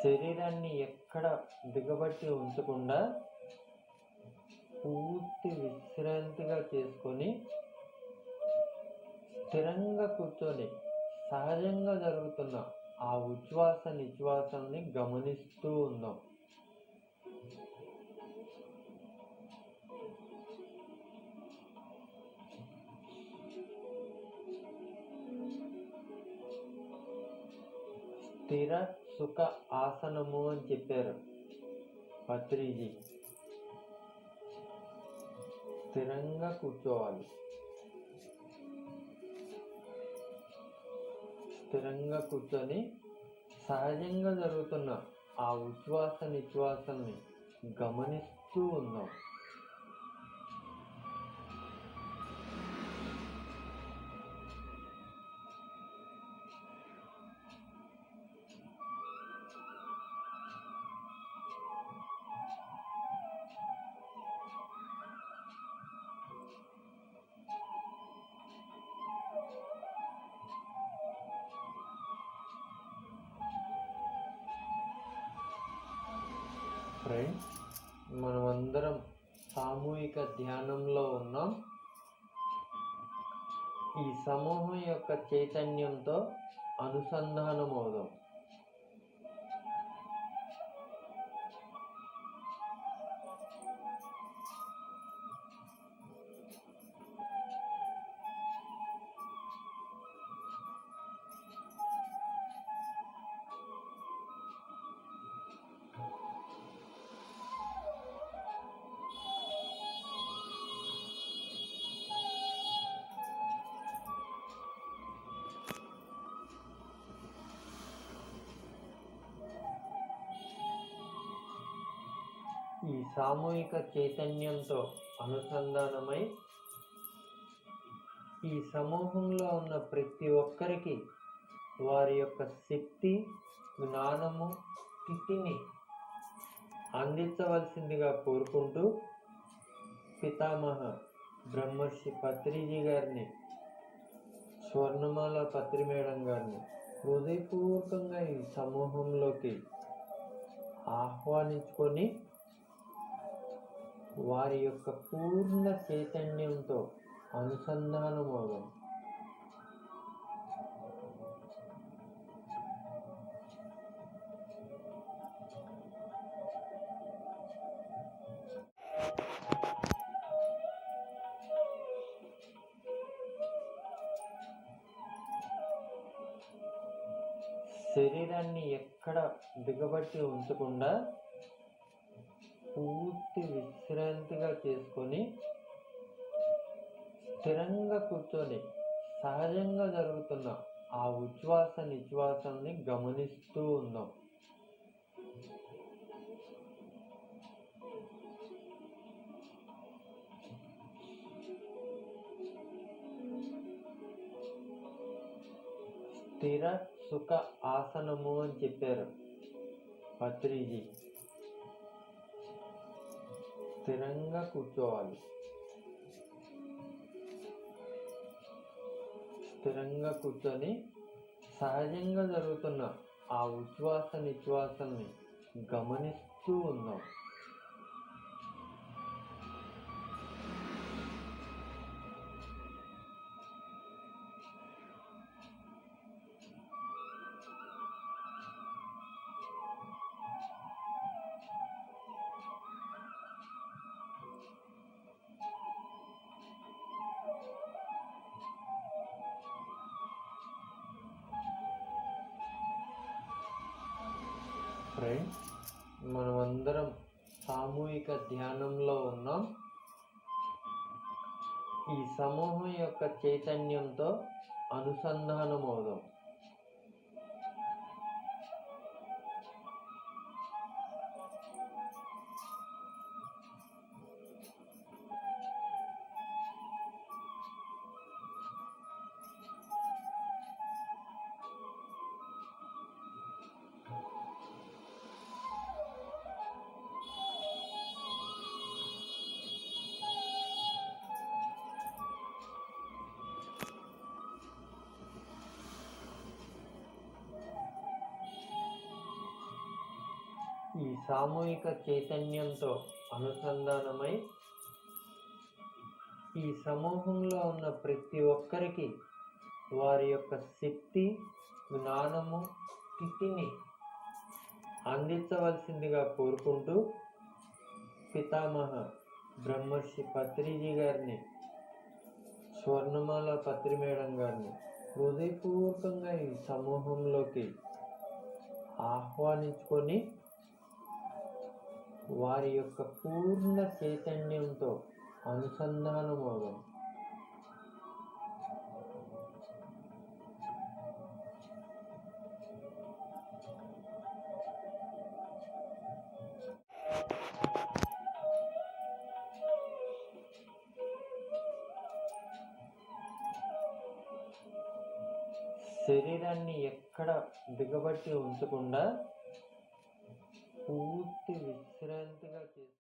శరీరాన్ని ఎక్కడ దిగబట్టి ఉంచకుండా పూర్తి విశ్రాంతిగా చేసుకొని స్థిరంగా కూర్చొని సహజంగా జరుగుతున్న ఆ ఉచ్ఛ్వాస నిశ్వాసాన్ని గమనిస్తూ ఉందాం స్థిర సుఖ ఆసనము అని చెప్పారు. పత్రిజీ. స్థిరంగా కూర్చోవాలి. స్థిరంగా కూర్చొని సహజంగా జరుగుతున్న ఆ ఉచ్ఛ్వాస నిశ్వాసాన్ని గమనిస్తూ ఉన్నాం. ఫ్రెండ్స్ మనమందరం సామూహిక ధ్యానంలో ఉన్నాం. ఈ సమూహం యొక్క చైతన్యంతో అనుసంధానం అవుదాం ఈ సామూహిక చైతన్యంతో అనుసంధానమై ఈ సమూహంలో ఉన్న ప్రతి ఒక్కరికి వారి యొక్క శక్తి జ్ఞానము స్థితిని అందించవలసిందిగా కోరుకుంటూ పితామహ బ్రహ్మర్షి పత్రిజీ గారిని స్వర్ణమాల పత్రి మేడం గారిని హృదయపూర్వకంగా ఈ సమూహంలోకి ఆహ్వానించుకొని వారి యొక్క పూర్ణ చైతన్యంతో అనుసంధానమవుదాం శరీరాన్ని ఎక్కడ దిగబట్టి ఉంచకుండా పూర్తి విశ్రాంతిగా చేసుకొని స్థిరంగా కూర్చొని సహజంగా జరుగుతున్న ఆ ఉచ్ఛ్వాస నిశ్వాసాన్ని గమనిస్తూ ఉందాం స్థిర సుఖ ఆసనము అని చెప్పారు పత్రిజీ. స్థిరంగా కూర్చోవాలి. స్థిరంగా కూర్చొని సహజంగా జరుగుతున్న ఆ ఉచ్ఛ్వాస నిశ్వాసాన్ని గమనిస్తూ ఉన్నాం. సరే మనమందరం సామూహిక ధ్యానంలో ఉన్నాం. ఈ సమూహం యొక్క చైతన్యంతో అనుసంధానం అవుదాం ఈ సామూహిక చైతన్యంతో అనుసంధానమై ఈ సమూహంలో ఉన్న ప్రతి ఒక్కరికి వారి యొక్క శక్తి జ్ఞానము స్థితిని అందించవలసిందిగా కోరుకుంటూ పితామహ బ్రహ్మర్షి పత్రిజీ గారిని స్వర్ణమాల పత్రి మేడం గారిని హృదయపూర్వకంగా ఈ సమూహంలోకి ఆహ్వానించుకొని వారి యొక్క పూర్ణ చైతన్యంతో అనుసంధానమవుదాం శరీరాన్ని ఎక్కడ దిగబట్టి ఉంచకుండా పూర్తి విశ్రాంతిగా చేసి